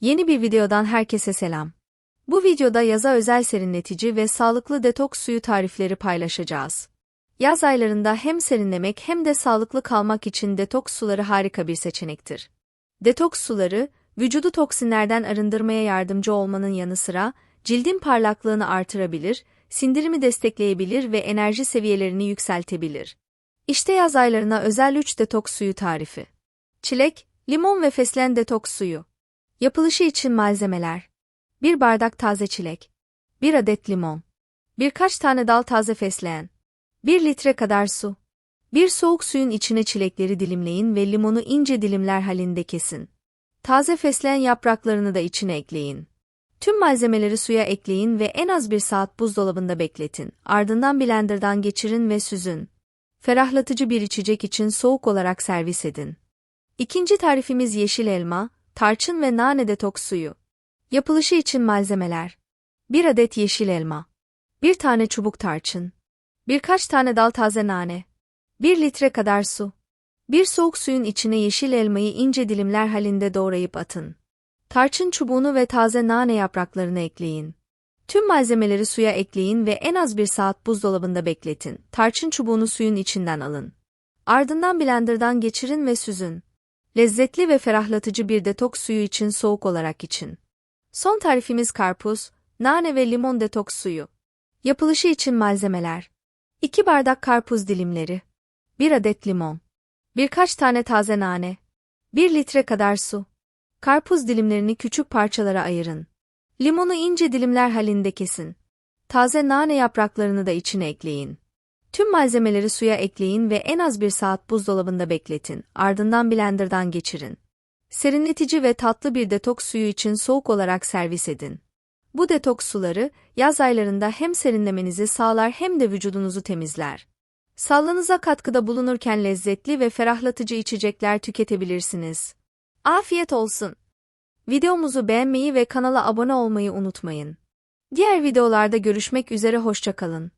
Yeni bir videodan herkese selam. Bu videoda yaza özel serinletici ve sağlıklı detoks suyu tarifleri paylaşacağız. Yaz aylarında hem serinlemek hem de sağlıklı kalmak için detoks suları harika bir seçenektir. Detoks suları, vücudu toksinlerden arındırmaya yardımcı olmanın yanı sıra, cildin parlaklığını artırabilir, sindirimi destekleyebilir ve enerji seviyelerini yükseltebilir. İşte yaz aylarına özel 3 detoks suyu tarifi. Çilek, limon ve fesleğen detoks suyu. Yapılışı için malzemeler. 1 bardak taze çilek. 1 adet limon. Birkaç tane dal taze fesleğen. 1 litre kadar su. Bir soğuk suyun içine çilekleri dilimleyin ve limonu ince dilimler halinde kesin. Taze fesleğen yapraklarını da içine ekleyin. Tüm malzemeleri suya ekleyin ve en az bir saat buzdolabında bekletin. Ardından blenderdan geçirin ve süzün. Ferahlatıcı bir içecek için soğuk olarak servis edin. İkinci tarifimiz yeşil elma, tarçın ve nane detoks suyu. Yapılışı için malzemeler. 1 adet yeşil elma. 1 tane çubuk tarçın. Birkaç tane dal taze nane. 1 litre kadar su. Bir soğuk suyun içine yeşil elmayı ince dilimler halinde doğrayıp atın. Tarçın çubuğunu ve taze nane yapraklarını ekleyin. Tüm malzemeleri suya ekleyin ve en az bir saat buzdolabında bekletin. Tarçın çubuğunu suyun içinden alın. Ardından blenderdan geçirin ve süzün. Lezzetli ve ferahlatıcı bir detoks suyu için soğuk olarak için. Son tarifimiz karpuz, nane ve limon detoks suyu. Yapılışı için malzemeler. 2 bardak karpuz dilimleri. 1 adet limon. Birkaç tane taze nane. 1 litre kadar su. Karpuz dilimlerini küçük parçalara ayırın. Limonu ince dilimler halinde kesin. Taze nane yapraklarını da içine ekleyin. Tüm malzemeleri suya ekleyin ve en az bir saat buzdolabında bekletin. Ardından blenderdan geçirin. Serinletici ve tatlı bir detoks suyu için soğuk olarak servis edin. Bu detoks suları yaz aylarında hem serinlemenizi sağlar hem de vücudunuzu temizler. Sağlığınıza katkıda bulunurken lezzetli ve ferahlatıcı içecekler tüketebilirsiniz. Afiyet olsun. Videomuzu beğenmeyi ve kanala abone olmayı unutmayın. Diğer videolarda görüşmek üzere hoşçakalın.